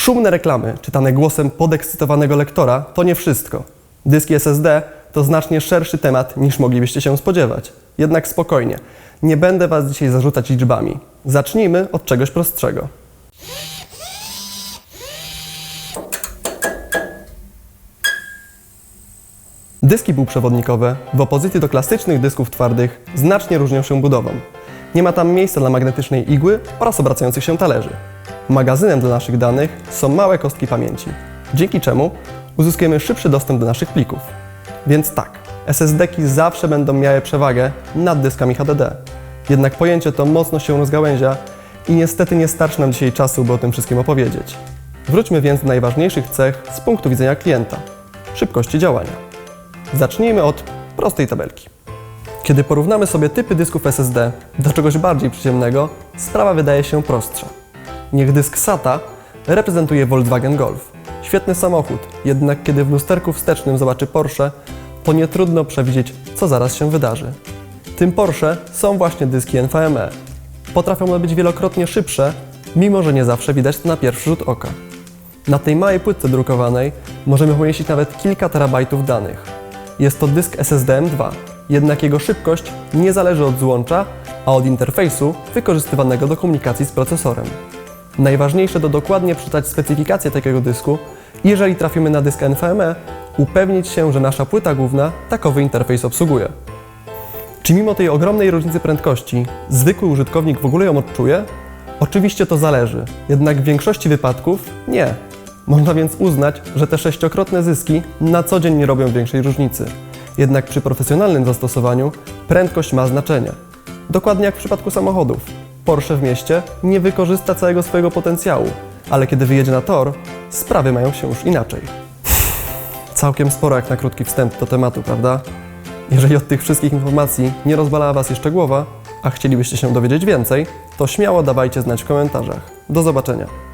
Szumne reklamy, czytane głosem podekscytowanego lektora, to nie wszystko. Dyski SSD to znacznie szerszy temat niż moglibyście się spodziewać. Jednak spokojnie, nie będę Was dzisiaj zarzucać liczbami. Zacznijmy od czegoś prostszego. Dyski półprzewodnikowe, w opozycji do klasycznych dysków twardych, znacznie różnią się budową. Nie ma tam miejsca dla magnetycznej igły oraz obracających się talerzy. Magazynem dla naszych danych są małe kostki pamięci, dzięki czemu uzyskujemy szybszy dostęp do naszych plików. Więc tak, SSD-ki zawsze będą miały przewagę nad dyskami HDD. Jednak pojęcie to mocno się rozgałęzia i niestety nie starczy nam dzisiaj czasu, by o tym wszystkim opowiedzieć. Wróćmy więc do najważniejszych cech z punktu widzenia klienta szybkości działania. Zacznijmy od prostej tabelki. Kiedy porównamy sobie typy dysków SSD do czegoś bardziej przyziemnego, sprawa wydaje się prostsza. Niech dysk SATA reprezentuje Volkswagen Golf. Świetny samochód, jednak kiedy w lusterku wstecznym zobaczy Porsche, to nie trudno przewidzieć, co zaraz się wydarzy. Tym Porsche są właśnie dyski NVMe. Potrafią one być wielokrotnie szybsze, mimo że nie zawsze widać to na pierwszy rzut oka. Na tej małej płytce drukowanej możemy pomieścić nawet kilka terabajtów danych. Jest to dysk SSD M2, jednak jego szybkość nie zależy od złącza, a od interfejsu wykorzystywanego do komunikacji z procesorem. Najważniejsze to dokładnie przeczytać specyfikację takiego dysku i jeżeli trafimy na dysk NVMe, upewnić się, że nasza płyta główna takowy interfejs obsługuje. Czy mimo tej ogromnej różnicy prędkości zwykły użytkownik w ogóle ją odczuje? Oczywiście to zależy, jednak w większości wypadków nie. Można więc uznać, że te sześciokrotne zyski na co dzień nie robią większej różnicy. Jednak przy profesjonalnym zastosowaniu prędkość ma znaczenie. Dokładnie jak w przypadku samochodów. Porsche w mieście nie wykorzysta całego swojego potencjału, ale kiedy wyjedzie na tor, sprawy mają się już inaczej. Całkiem sporo jak na krótki wstęp do tematu, prawda? Jeżeli od tych wszystkich informacji nie rozbalała Was jeszcze głowa, a chcielibyście się dowiedzieć więcej, to śmiało dawajcie znać w komentarzach. Do zobaczenia.